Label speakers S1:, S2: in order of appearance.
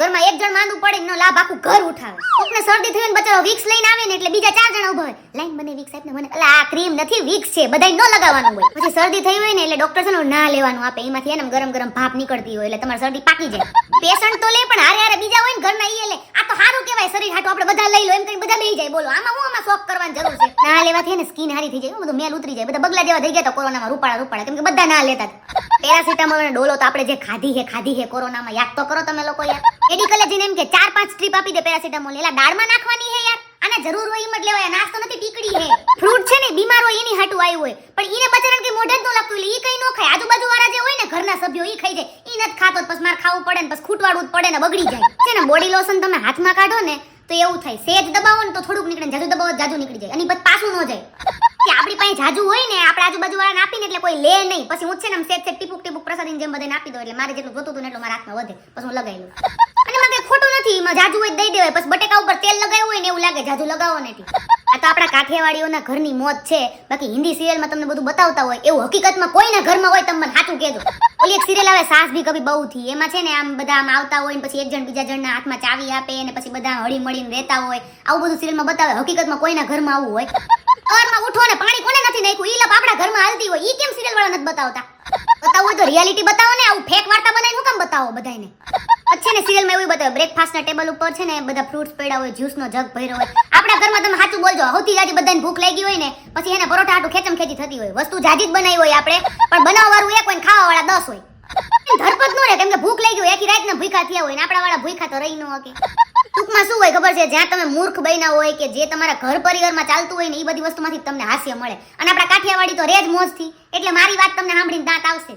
S1: ઘરમાં એક જણ માંદું પડે એનો લાભ આખું ઘર ઉઠાવે. કોકને શરદી થઈ ને બચારો વિક્સ લઈને આવે ને એટલે બીજા ચાર જણા ઊભા હોય. લાઈન બને વિક્સ આપને મને. અલા, આ ક્રીમ નથી, વિક્સ છે, બધાય ન લગાવવાનું હોય. પછી શરદી થઈ હોય ને એટલે ડોક્ટર છે ને લેવાનું આપે. એમાંથી એને ગરમ ગરમ ભાપ નીકળતી હોય એટલે તમારી શરદી પાકી જાય. પેશન્ટ તો લે પણ હારે હારે બીજા હોય ને ઘરના ઈ લે. આ તો સારું કહેવાય, શરીર હાટું આપણે બધા લઈ લો, એમ કરીને બધા બેહી જાય. બોલો, આમાં હું આમાં શોખ કરવાની જરૂર છે? ના લેવાથી ને સ્કીન હારી થઈ જાય. બધું મેલ ઉતરી જાય. બધા બગલા જેવા થઈ ગયા તો કોરોનામાં રૂપાળા રૂપાળા. કેમ કે બધા ના લેતા પેરાસિટામોલ અને ડોલો તો આપણે જે ખાધી છે ખાધી છે, કોરોનામાં. યાદ તો કરો તમે લોકો યાર જઈને એમ કે ચાર પાંચ સ્ટ્રીપ આપી દે પેરાસિટામોલ એલા દાળમાં નાખવાની હે યાર? આને જરૂર હોય એમ જ લેવાય. નાસ્તો નથી ટીકડી હે. ફ્રૂટ છે ને, બીમાર હોય એની હાટું આવ્યું હોય. પણ ઈને બચારાને કે મોઢે જ ન લાગતું એટલે ઈ કઈ ન ખાય. આજુબાજુ વાળા જે હોય ને, ઘરના સભ્યો, ઈ ખાઈ જાય. ઈ નથી ખાતો, પછી માર ખાવું પડે ને, પછી ખૂટવાડવું પડે ને, બગડી જાય. છે ને બોડી લોશન તમે હાથમાં કાઢો ને, તો એવું થાય. સેજ દબાવો ને, તો થોડુંક નીકળે જાજુ દબાવો જાજુ નીકળી જાય. અને પછી પાછું ન જાય. કે આપણી પાસે જાજુ હોય ને, આપણે આજુબાજુ વાળાને આપીને એટલે કોઈ લે નહીં. પછી હું છે ને સેજ સેજ ટીપુક ટીપુક પ્રસાદીની જેમ બધાને આપી દો એટલે મારે જેટલું જોતું હતું ને, એટલું મારા હાથમાં વધે. પછી હું લગાવી લઉં. નથી, એમાં જાજુ હોય દઈ દેવાય. બસ બટેકા ઉપર તેલ લગાવ્યું હોય ને એવું લાગે, જાજુ લગાવો ને આ તો આપણા કાઠિયાવાડીઓના ઘરની મોત છે. બાકી હિન્દી સિરિયલમાં તમને બધું બતાવતા હોય. એવું હકીકતમાં કોઈના ઘરમાં હોય તમને સાચું કહેજો. ઓલી એક સિરિયલ આવે, સાસ ભી કભી બહુ થી. એમાં છે ને આમ બધા આમ આવતા હોય પછી એક જણ બીજા જણના હાથમાં ચાવી આપે ને પછી બધા હળી મળીને રહેતા હોય. આવું બધું સિરિયલમાં બતાવે. હકીકતમાં કોઈના ઘરમાં આવું હોય. અવારમાં ઉઠો ને પાણી કોને નથી નાખ્યું? ઈ લપ આપણા ઘરમાં હાલતી હોય. ઈ કેમ સિરિયલ વાળા નથી બતાવતા? બતાવવું તો રિયાલિટી બતાવો ને. આવું ફેક વાર્તા બનાવીને હું કેમ બતાવો બધાને પછી ને સિરિયલમાં એવું બતાવે બ્રેકફાસ્ટના ટેબલ ઉપર છે ને, બધા ફ્રૂટ્સ પડ્યા હોય જ્યુસનો જગ ભર્યો હોય. આપણા ઘરમાં તમે સાચું બોલજો, સૌથી જાજી બધાને ભૂખ લાગી હોય ને, પછી એને પરોઠા આટું ખેંચમ ખેંચી થતી હોય. વસ્તુ જાજી જ બનાવી હોય આપણે, પણ બનાવવાળું એક હોય ને, ખાવાવાળા દસ હોય. ધરપત ન રહે, કેમ કે ભૂખ લાગી હોય આખી રાતના ભૂખા થયા હોય ને આપણા વાળા ભૂખા તો રહી ન શકે. ટૂંકમાં શું હોય ખબર છે, જ્યાં તમે મૂર્ખ બન્યા હોય કે જે તમારા ઘર પરિવારમાં ચાલતું હોય ને, એ બધી વસ્તુમાંથી તમને હાસ્ય મળે. અને આપણા કાઠિયાવાડી તો રેજ મોજથી. એટલે મારી વાત તમને સાંભળીને દાંત આવશે.